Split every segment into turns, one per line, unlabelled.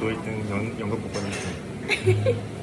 로또 1등 연, 연금 복권 1등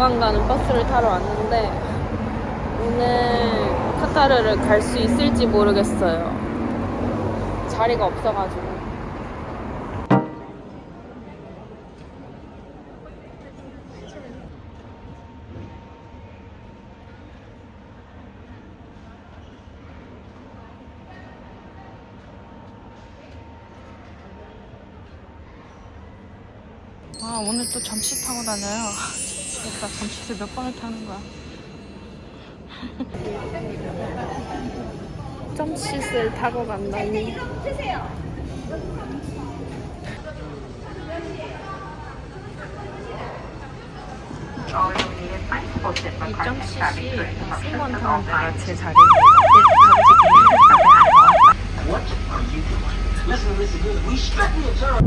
공항 가는 버스를 타러 왔는데 오늘 카타르를 갈 수 있을지 모르겠어요. 자리가 없어가지고. 아 오늘 또 잠시 타고 다녀요. 미치겠다. 잠시를 몇 번을 타는 거야. 점시를 타고 간다니. 이 점시시 승무원 타는 데가 제 자리예요.
What are you doing? Listen, listen. We strictly observe.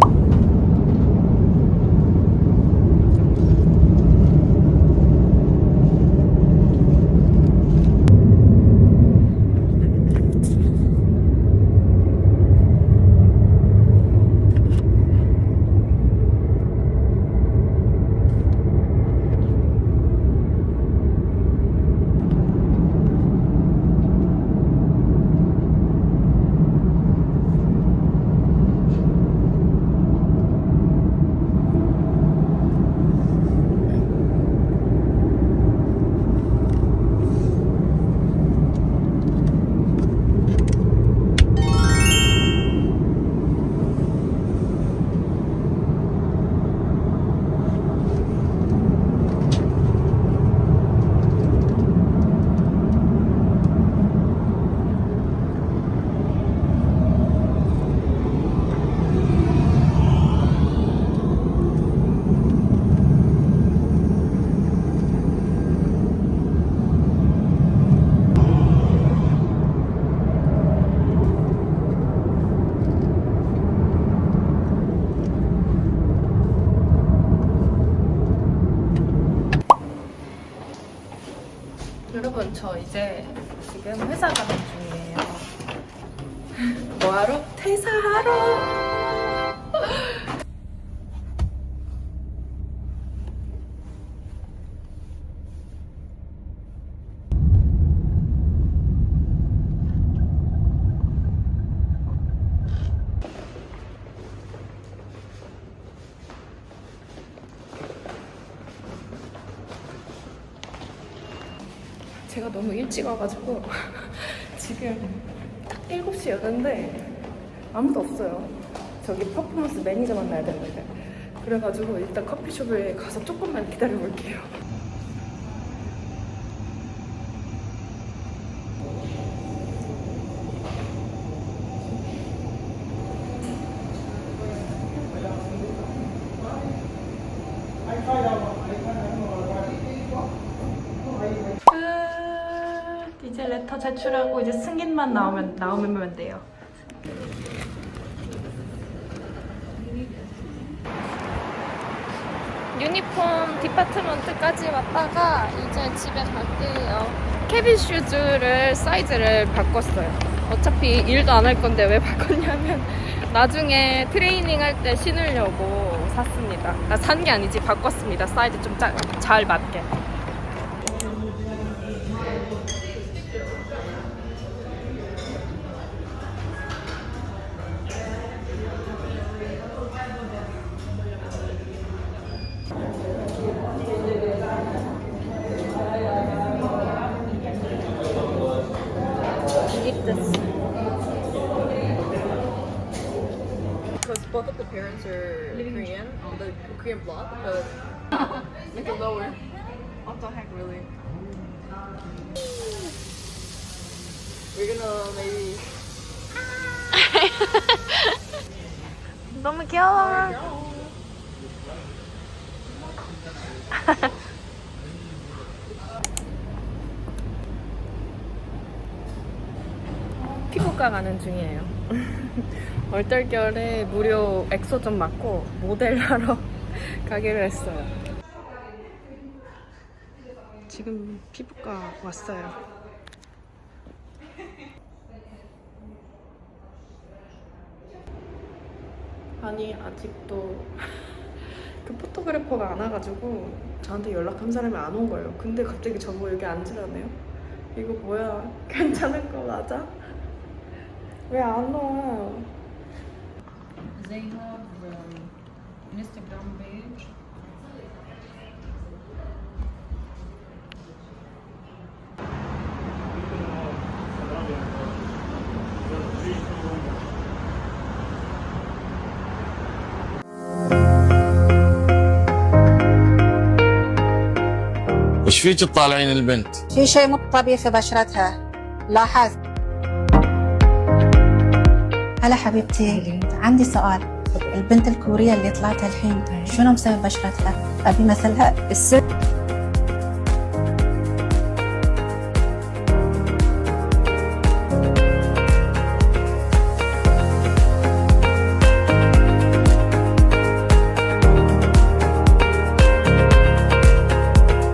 여러분 저 이제 지금 회사 가는 중이에요. 뭐하러? 퇴사하러. 제가 너무 일찍 와가지고 지금 딱 7시였는데 아무도 없어요. 저기 퍼포먼스 매니저 만나야 되는데. 그래가지고 일단 커피숍에 가서 조금만 기다려 볼게요. 끝. 이제 레터 제출하고 이제 승인만 나오면 나오면 돼요.
유니폼 디파트먼트까지 왔다가 이제 집에 갈게요.
캐빈 슈즈를 사이즈를 바꿨어요. 어차피 일도 안 할 건데 왜 바꿨냐면 나중에 트레이닝 할 때 신으려고 샀습니다. 아, 산게 아니지 바꿨습니다. 사이즈 좀 잘 맞게. this.
Because both of the parents are Korean on the Korean block, but like the lower. What the heck, really? We're gonna maybe.
너무 귀여워. 피부과 가는 중이에요. 얼떨결에 무료 엑소점 맞고 모델 하러 가기로 했어요. 지금 피부과 왔어요. 아니 아직도 그 포토그래퍼가 안 와가지고 저한테 연락한 사람이 안 온 거예요. 근데 갑자기 저보고 여기 앉으라네요. 이거 뭐야? 괜찮을 거 맞아? 왜 안 와?
They have um, Instagram page.
وش فيك تطالعين البنت؟
في شيء مو طبيعي في بشرتها لاحظت هلا حبيبتي عندي سؤال. البنت الكورية اللي طلعتها الحين شنو مسوي بشرتها؟ أبي مثلها؟ الست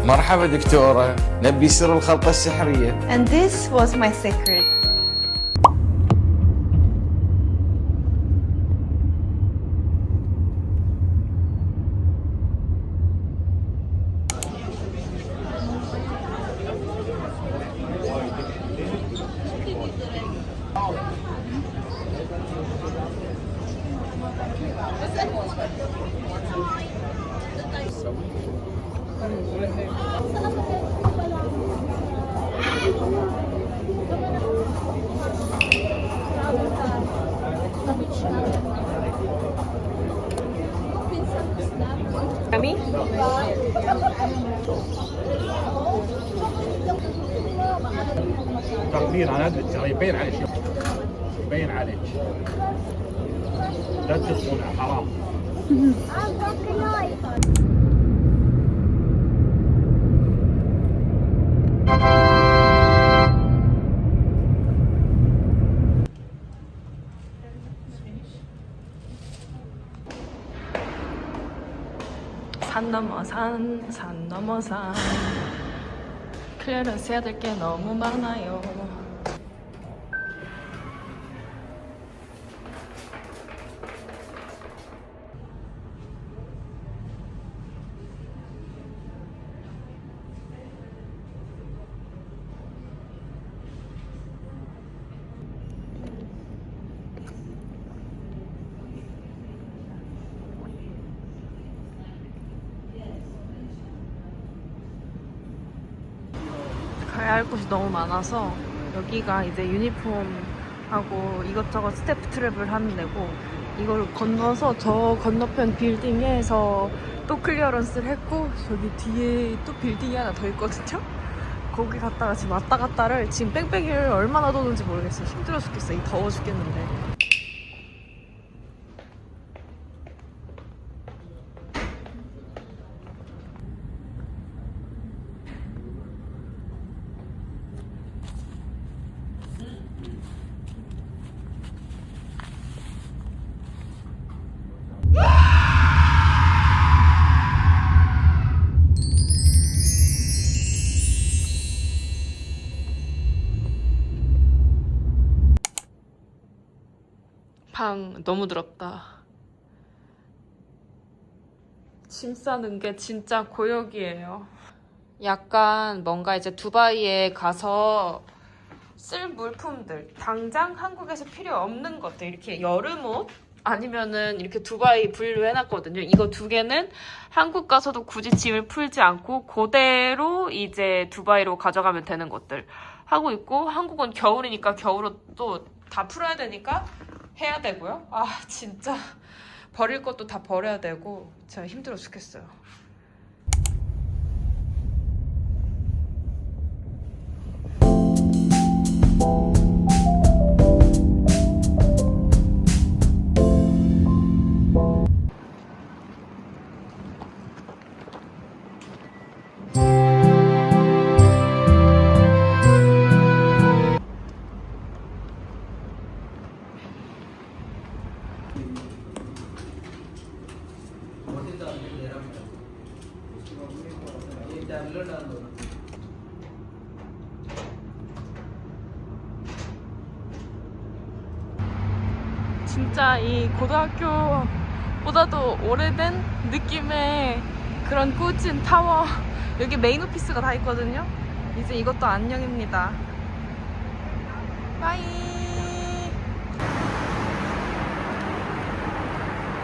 مرحبا دكتورة. نبي سر الخلطة السحرية.
And this was my secret.
على قد ترى يبين عليك يبين عليك لا تدخل حرام
산 넘어 산, 산 넘어 산. 클리어런스 해야 될 게 너무 많아요. 너무 많아서 여기가 이제 유니폼하고 이것저것 스태프 트랩을 하는 데고 이걸 건너서 저 건너편 빌딩에서 또 클리어런스를 했고 저기 뒤에 또 빌딩이 하나 더 있거든요. 거기 갔다가 지금 왔다 갔다를 지금 뺑뺑이를 얼마나 도는지 모르겠어요. 힘들어 죽겠어요. 이 더워 죽겠는데. 너무 더럽다. 짐 싸는 게 진짜 고역이에요. 약간 뭔가 이제 두바이에 가서 쓸 물품들 당장 한국에서 필요 없는 것들 이렇게 여름 옷 아니면은 이렇게 두바이 분류해놨거든요. 이거 두 개는 한국 가서도 굳이 짐을 풀지 않고 그대로 이제 두바이로 가져가면 되는 것들 하고 있고 한국은 겨울이니까 겨울옷도 다 풀어야 되니까 해야 되고요. 아 진짜 버릴 것도 다 버려야 되고 진짜 힘들어 죽겠어요. 고등학교보다도 오래된 느낌의 그런 꾸진 타워. 여기 메인 오피스가 다 있거든요. 이제 이것도 안녕입니다. 바이.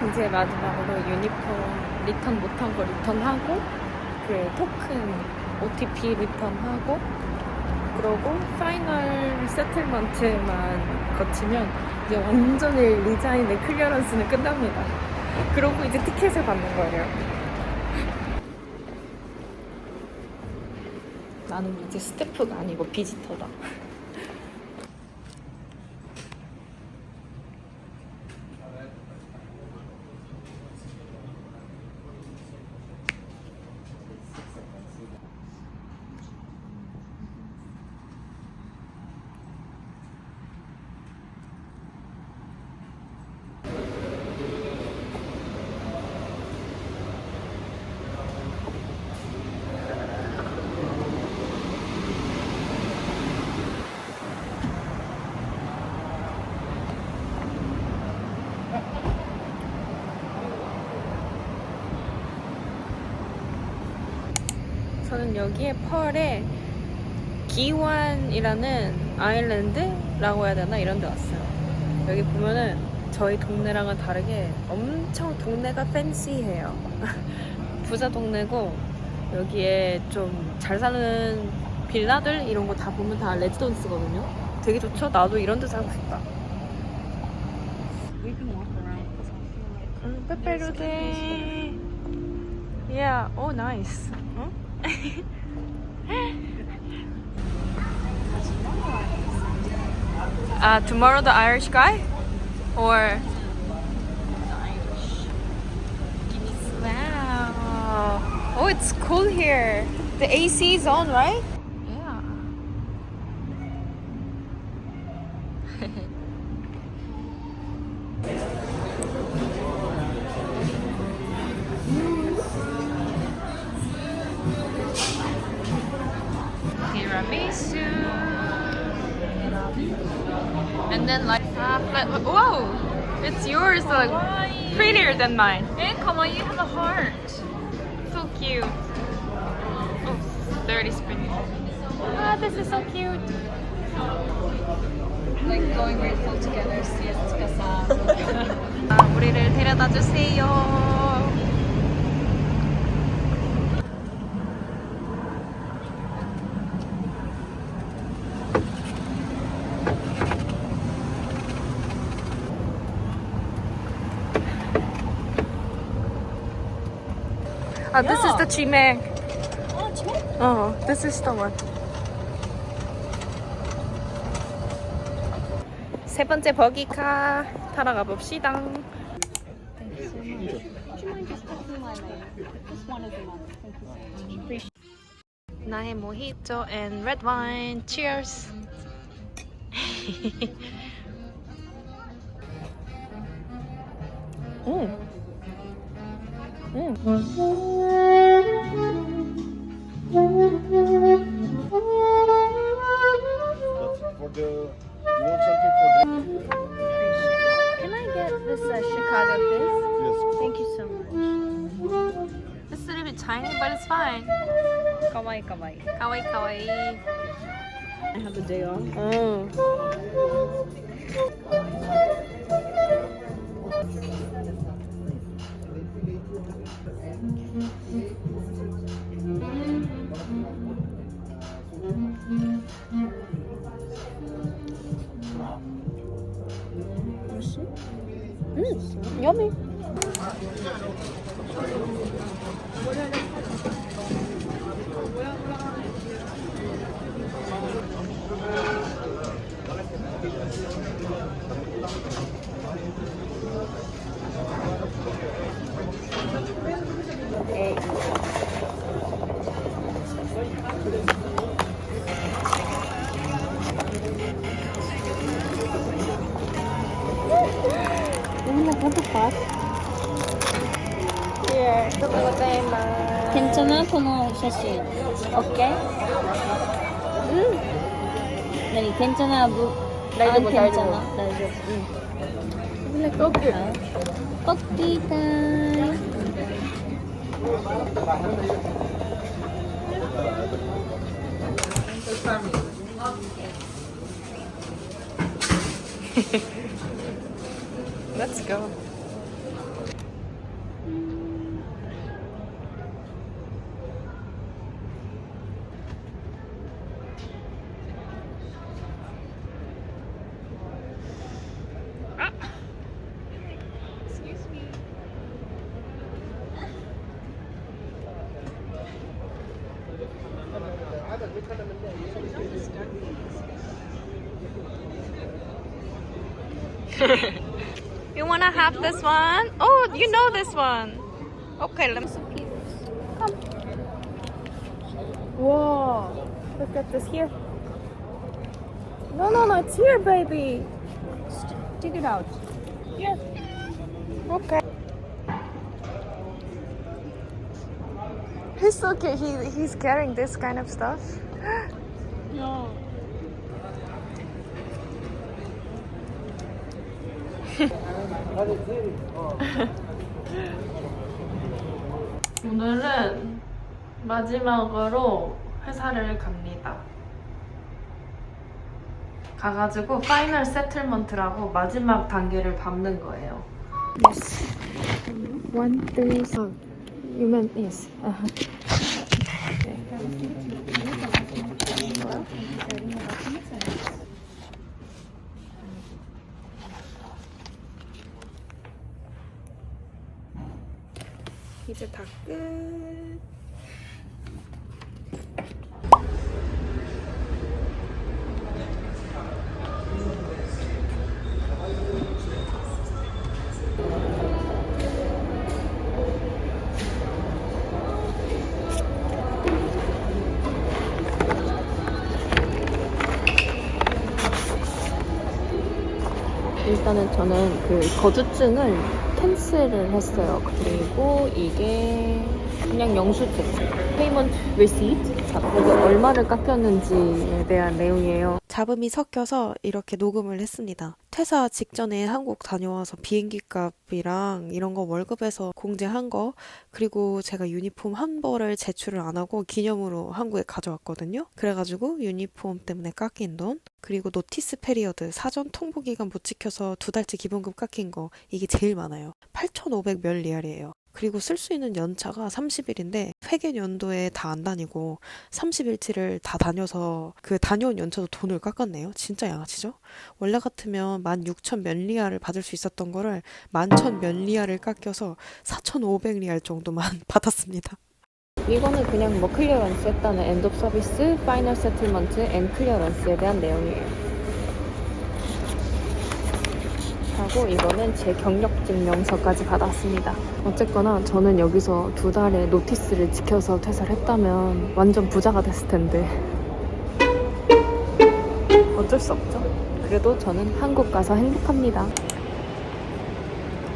이제 마지막으로 유니폼 리턴 못한 거 리턴하고 그 토큰 OTP 리턴하고 그러고 파이널 세틀먼트만 거치면 이제 완전히 리자인의 클리어런스는 끝납니다. 그러고 이제 티켓을 받는 거예요. 나는 이제 스태프가 아니고 비지터다. 저는 여기에 펄에 기완이라는 아일랜드라고 해야 되나 이런 데 왔어요. 여기 보면은 저희 동네랑은 다르게 엄청 동네가 팬시해요. 부자 동네고 여기에 좀 잘 사는 빌라들 이런 거 다 보면 다 레지던스거든요. 되게 좋죠? 나도 이런 데 살고 싶다. 페페로데. Yeah, oh nice. 어? uh, tomorrow the Irish guy? Or Wow. Oh, it's cool here. The AC is on, right? than mine. Hey, come on, you have a heart. So cute. Oh, dirty spinning. Ah, this is so cute.
like going grateful together, siesta casa.
아, 우리를 데려다 주세요. 아, this is the chimek.
oh, chimek.
어, this is the one. 세 번째 버기카 타러 가봅시다. 나의 모히또 and red wine. Cheers. Can I
get this uh, Chicago fizz? Yes. Thank you so much. It's a
little bit tiny, but it's fine.
Kawaii, kawaii.
Kawaii, kawaii.
I have the day off.
Mm. quanto fácil.
괜찮아? 토노 샤시. 오케이? 응. 네, 괜찮아? 뭐, 안 괜찮아? 나이도. 응.
떡볶이.
떡볶이 타임.
Let's go. One? Oh, you know this one. Okay, let me. Come.
Whoa. Look at this here. No, no, no. It's here, baby.
Take it out.
Here. Okay.
He's so cute. He, he's carrying this kind of stuff.
No.
오늘은 마지막으로 회사를 갑니다. 가가지고 파이널 세틀먼트라고 마지막 단계를 밟는 거예요. Yes. One, three. You meant yes. 이제 다 끝. 일단은 저는 그 거주증을 캔슬을 했어요. 그리고 이게 그냥 영수증, 페이먼트 리시트, 거기 얼마를 깎였는지에 대한 내용이에요.
잡음이 섞여서 이렇게 녹음을 했습니다. 퇴사 직전에 한국 다녀와서 비행기 값이랑 이런 거 월급에서 공제한 거, 그리고 제가 유니폼 한 벌을 제출을 안 하고 기념으로 한국에 가져왔거든요. 그래가지고 유니폼 때문에 깎인 돈, 그리고 노티스 페리어드, 사전 통보 기간 못 지켜서 두 달치 기본금 깎인 거, 이게 제일 많아요. 8,500 몇 리알이에요. 그리고 쓸 수 있는 연차가 30일인데 회계 연도에 다 안 다니고 30일치를 다 다녀서 그 다녀온 연차도 돈을 깎았네요. 진짜 양아치죠? 원래 같으면 16,000 몇 리알을 받을 수 있었던 거를 11,000 몇 리알을 깎여서 4,500 리알 정도만 받았습니다.
이거는 그냥 뭐 클리어런스 했다는 엔드 서비스, 파이널 세틀먼트, 앤 클리어런스에 대한 내용이에요. 하고 이거는 제 경력 증명서까지 받았습니다. 어쨌거나 저는 여기서 두 달의 노티스를 지켜서 퇴사를 했다면 완전 부자가 됐을 텐데 어쩔 수 없죠. 그래도 저는 한국 가서 행복합니다.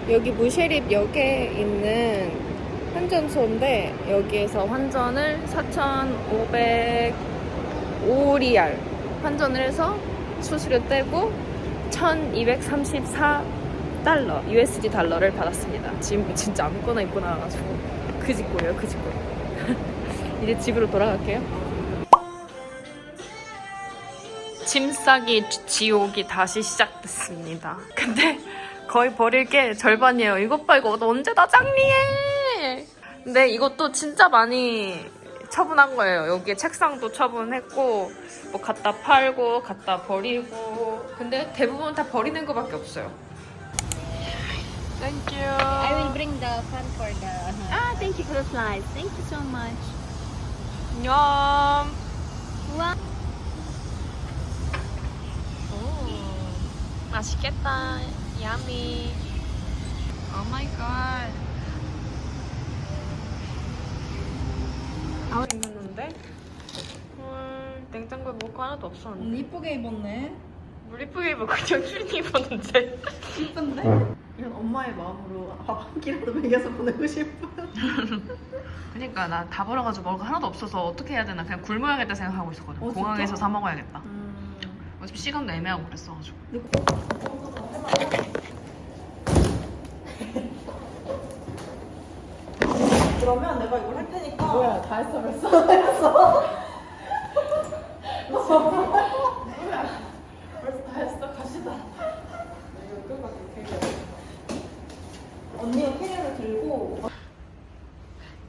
여기 무쉐립 역에 있는 환전소인데 여기에서 환전을 4,505리알 환전을 해서 수수료 떼고 1,234달러 USD 달러를 받았습니다. 지금 진짜 아무거나 입고 나와가지고 그 짓고요, 그 짓고. 이제 집으로 돌아갈게요. 짐 싸기 지- 지옥이 다시 시작됐습니다. 근데 거의 버릴 게 절반이에요. 이것 봐, 이거 언제 다 정리해! 근데 이것도 진짜 많이 처분한 거예요. 여기에 책상도 처분했고, 뭐 갖다 팔고, 갖다 버리고. 근데 대부분 다 버리는 거밖에 없어요. Thank you.
I will bring the fun for the. Ah, thank you for the flies. Thank you so much.
안녕.
Wow.
오, 맛있겠다. 야미. 오마 이 갓. 아, 생겼는데? 헐, 냉장고에 먹을 거 하나도 없었는데.
이쁘게 입었네.
물 이쁘게 입고 그냥 슈니 입었는데.
이쁜데? 이건 엄마의 마음으로 밥 한 끼라도 먹여서 보내고 싶어요.
그니까 나 다 벌어가지고 먹을 거 하나도 없어서 어떻게 해야 되나 그냥 굶어야겠다 생각하고 있었거든.
어,
공항에서? 사 먹어야겠다.
음.
어차피 시간도 애매하고 그랬어가지고.
그러면 내가 이걸 할 테니까. 뭐야, 다 했어, 벌써? 다 했어. 벌써 다 했어, 갑시다. 언니가 캐리어를 들고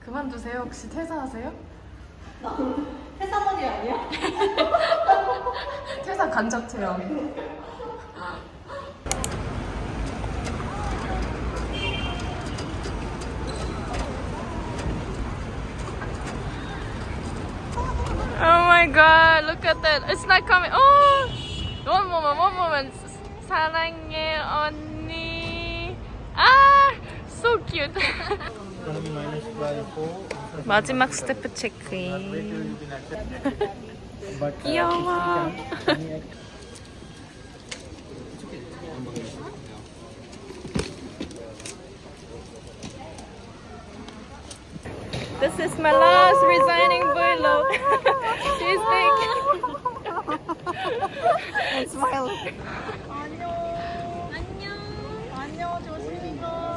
그만두세요. 혹시 퇴사하세요?
회사 머리 아니야?
퇴사 간접 체험. my god, look at that. It's not coming. Oh! One moment, one moment. 사랑해, 언니. Ah! So cute. 마지막 스태프 체크인. 귀여워. This is my last resigning furlough. She's big.
and smile.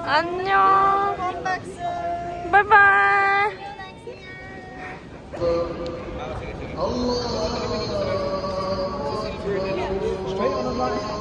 안녕. Bye bye. Allah. Straight on the line.